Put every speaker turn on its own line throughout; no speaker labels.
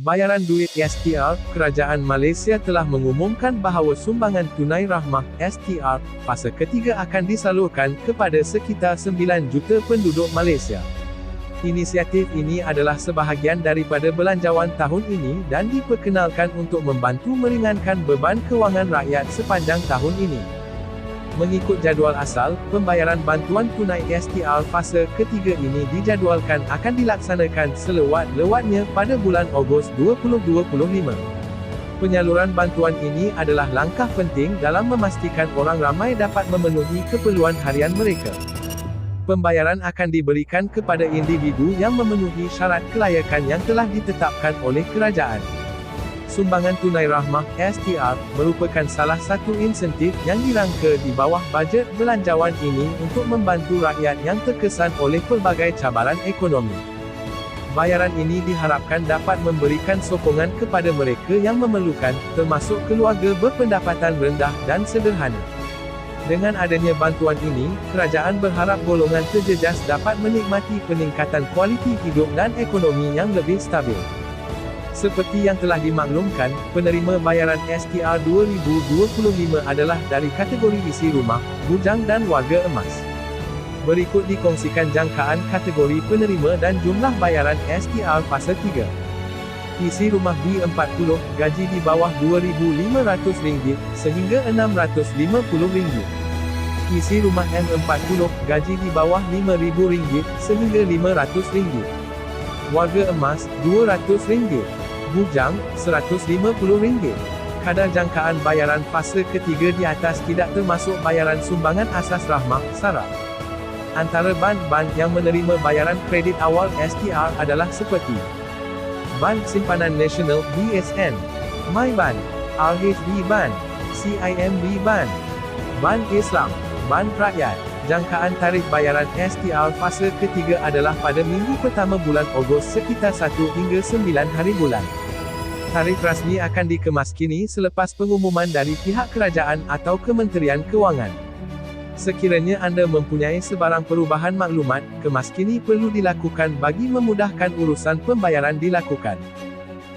Bayaran duit STR, Kerajaan Malaysia telah mengumumkan bahawa sumbangan tunai rahmah STR fasa ketiga akan disalurkan kepada sekitar 9 juta penduduk Malaysia. Inisiatif ini adalah sebahagian daripada belanjawan tahun ini dan diperkenalkan untuk membantu meringankan beban kewangan rakyat sepanjang tahun ini. Mengikut jadual asal, pembayaran bantuan tunai STR fasa ketiga ini dijadualkan akan dilaksanakan selewat-lewatnya pada bulan Ogos 2025. Penyaluran bantuan ini adalah langkah penting dalam memastikan orang ramai dapat memenuhi keperluan harian mereka. Pembayaran akan diberikan kepada individu yang memenuhi syarat kelayakan yang telah ditetapkan oleh kerajaan. Sumbangan Tunai Rahmah STR merupakan salah satu insentif yang dirangka di bawah bajet belanjawan ini untuk membantu rakyat yang terkesan oleh pelbagai cabaran ekonomi. Bayaran ini diharapkan dapat memberikan sokongan kepada mereka yang memerlukan, termasuk keluarga berpendapatan rendah dan sederhana. Dengan adanya bantuan ini, kerajaan berharap golongan terjejas dapat menikmati peningkatan kualiti hidup dan ekonomi yang lebih stabil. Seperti yang telah dimaklumkan, penerima bayaran STR 2025 adalah dari kategori isi rumah, bujang dan warga emas. Berikut dikongsikan jangkaan kategori penerima dan jumlah bayaran STR fasa 3. Isi rumah B40, gaji di bawah RM2,500 sehingga RM650. Isi rumah M40, gaji di bawah RM5,000 sehingga RM500. Warga emas, RM200 bujang, RM150. Kadar jangkaan bayaran fasa ketiga di atas tidak termasuk bayaran sumbangan asas rahmah, SARA. Antara ban-ban yang menerima bayaran kredit awal STR adalah seperti Ban Simpanan Nasional BSN, MyBan, RHB Ban, CIMB Ban, Ban Islam, Ban Rakyat. Jangkaan tarikh bayaran STR fasa ketiga adalah pada minggu pertama bulan Ogos sekitar 1 hingga 9 hari bulan. Tarikh rasmi akan dikemaskini selepas pengumuman dari pihak kerajaan atau Kementerian Kewangan. Sekiranya anda mempunyai sebarang perubahan maklumat, kemaskini perlu dilakukan bagi memudahkan urusan pembayaran dilakukan.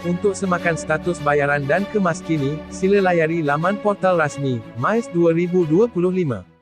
Untuk semakan status bayaran dan kemaskini, sila layari laman portal rasmi, MAIS 2025.